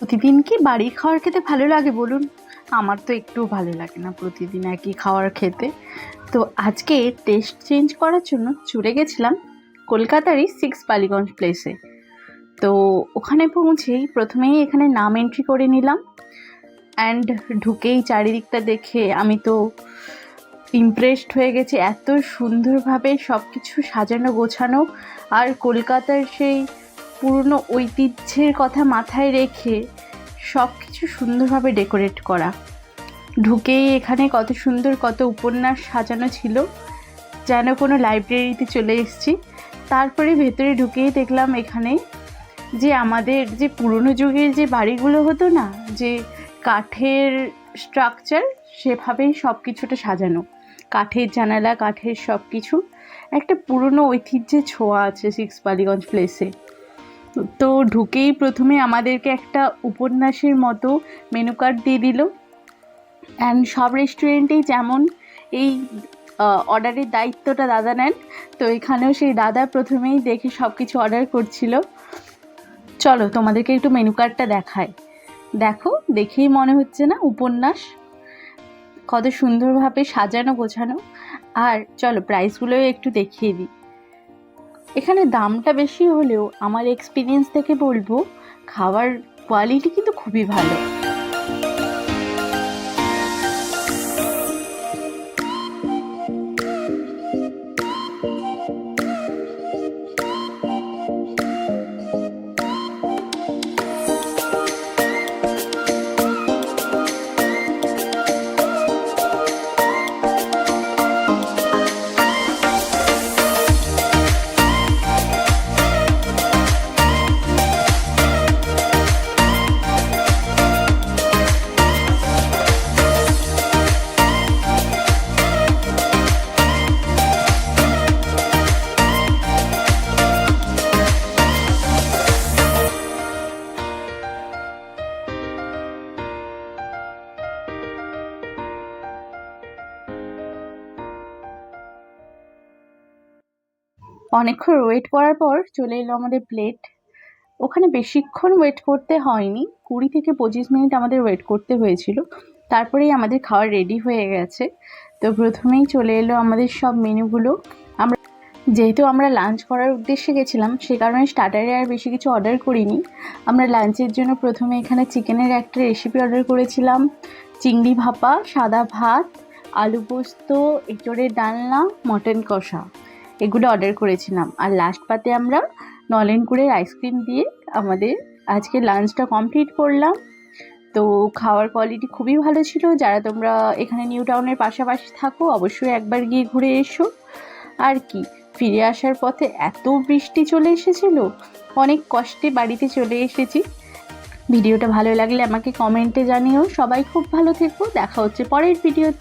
প্রতিদিন কি বাড়ির খাবার খেতে ভালো লাগে বলুন? আমার তো একটু ভালো লাগে না প্রতিদিন একই খাবার খেতে। তো আজকে টেস্ট চেঞ্জ করার জন্য চলে গেছিলাম কলকাতারই সিক্স বালিগঞ্জ প্লেসে তো ওখানে পৌঁছেই প্রথমেই এখানে নাম এন্ট্রি করে নিলাম। অ্যান্ড ঢুকেই চারিদিকটা দেখে আমি তো ইমপ্রেসড হয়ে গেছি। এত সুন্দরভাবে সব কিছু সাজানো গোছানো আর কলকাতার সেই পুরনো ঐতিহ্যের কথা মাথায় রেখে সব কিছু সুন্দরভাবে ডেকোরেট করা। ঢুকেই এখানে কত সুন্দর কত উপন্যাস সাজানো ছিল। যেন কোনো লাইব্রেরিতে চলে এসেছি। তারপরে ভেতরে ঢুকেই দেখলাম এখানে যে আমাদের যে পুরনো যুগের যে বাড়িগুলো হতো না, যে কাঠের স্ট্রাকচার সেভাবেই সব কিছুটা সাজানো। কাঠের জানালা, কাঠের সব কিছু একটা পুরনো ঐতিহ্যের ছোঁয়া আছে সিক্স বালিগঞ্জ প্লেসে তো ঢুকেই প্রথমে আমাদেরকে একটা উপন্যাসের মতো মেনু কার্ড দিয়ে দিল। অ্যান্ড সব রেস্টুরেন্টেই যেমন এই অর্ডারের দায়িত্বটা দাদা নেন, তো এখানেও সেই দাদা প্রথমেই দেখে সব কিছু অর্ডার করছিল। চলো তোমাদেরকে একটু মেনু কার্ডটা দেখায় দেখো, দেখেই মনে হচ্ছে না উপন্যাস। কত সুন্দরভাবে সাজানো গোছানো। আর চলো প্রাইসগুলোও একটু দেখিয়ে দিই। এখানে দামটা বেশি হলেও আমার এক্সপিরিয়েন্স থেকে বলব খাবার কোয়ালিটি কিন্তু খুবই ভালো। অনেকক্ষণ ওয়েট করার পর চলে এলো আমাদের প্লেট ওখানে বেশিক্ষণ ওয়েট করতে হয়নি। কুড়ি থেকে পঁচিশ মিনিট আমাদের ওয়েট করতে হয়েছিল। তারপরেই আমাদের খাওয়া রেডি হয়ে গেছে। তো প্রথমেই চলে এলো আমাদের সব মেনুগুলো আমরা যেহেতু আমরা লাঞ্চ করার উদ্দেশ্যে গেছিলাম, সে কারণে স্টার্টারে আর বেশি কিছু অর্ডার করিনি। আমরা লাঞ্চের জন্য প্রথমে এখানে চিকেনের একটা রেসিপি অর্ডার করেছিলাম। চিংড়ি ভাপা, সাদা ভাত, আলু পোস্ত, এঁচড়ের ডালনা মটন কষা। এগুলো অর্ডার করেছিলাম। আর লাস্ট পাতে আমরা নলেন গুড়ের আইসক্রিম দিয়ে আমাদের আজকে লাঞ্চটা কমপ্লিট করলাম। তো খাওয়ার কোয়ালিটি খুবই ভালো ছিল। যারা তোমরা এখানে নিউ টাউনের পাশাপাশি থাকো, অবশ্যই একবার গিয়ে ঘুরে এসো। আর কি, ফিরে আসার পথে এত বৃষ্টি চলে এসেছিল, অনেক কষ্টে বাড়িতে চলে এসেছি। ভিডিওটা ভালো লাগলে আমাকে কমেন্টে জানিও। সবাই খুব ভালো থেকো। দেখা হচ্ছে পরের ভিডিও